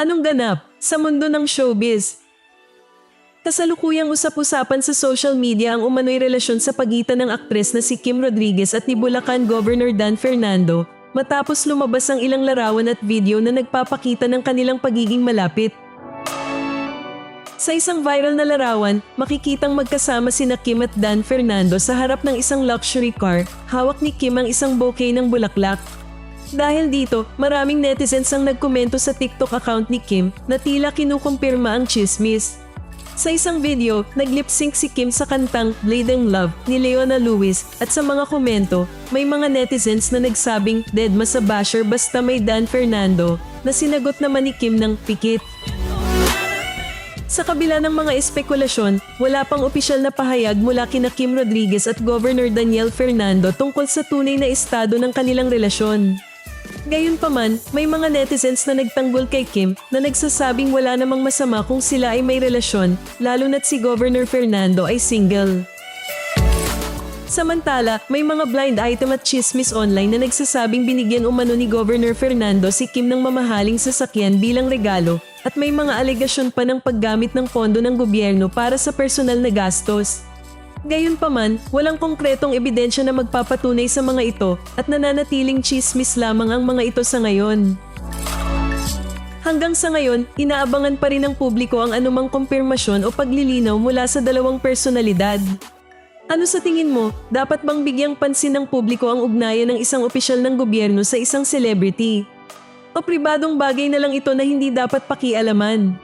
Anong ganap sa mundo ng showbiz? Kasalukuyang usap-usapan sa social media ang umano'y relasyon sa pagitan ng aktres na si Kim Rodriguez at ni Bulacan Governor Dan Fernando matapos lumabas ang ilang larawan at video na nagpapakita ng kanilang pagiging malapit. Sa isang viral na larawan, makikitang magkasama sina Kim at Dan Fernando sa harap ng isang luxury car, hawak ni Kim ang isang bouquet ng bulaklak. Dahil dito, maraming netizens ang nagkomento sa TikTok account ni Kim na tila kinukumpirma ang chismis. Sa isang video, nag-lip-sync si Kim sa kantang Bleeding Love ni Leona Lewis at sa mga komento, may mga netizens na nagsabing dead sa basher basta may Dan Fernando na sinagot naman ni Kim ng pikit. Sa kabila ng mga espekulasyon, wala pang opisyal na pahayag mula kina Kim Rodriguez at Governor Daniel Fernando tungkol sa tunay na estado ng kanilang relasyon. Gayunpaman, may mga netizens na nagtanggol kay Kim na nagsasabing wala namang masama kung sila ay may relasyon, lalo na't si Governor Fernando ay single. Samantala, may mga blind item at chismis online na nagsasabing binigyan umano ni Governor Fernando si Kim ng mamahaling sasakyan bilang regalo at may mga alegasyon pa ng paggamit ng pondo ng gobyerno para sa personal na gastos. Gayunpaman, walang konkretong ebidensya na magpapatunay sa mga ito at nananatiling chismis lamang ang mga ito sa ngayon. Hanggang sa ngayon, inaabangan pa rin ng publiko ang anumang kumpirmasyon o paglilinaw mula sa dalawang personalidad. Ano sa tingin mo, dapat bang bigyang pansin ng publiko ang ugnayan ng isang opisyal ng gobyerno sa isang celebrity? O pribadong bagay na lang ito na hindi dapat pakialaman?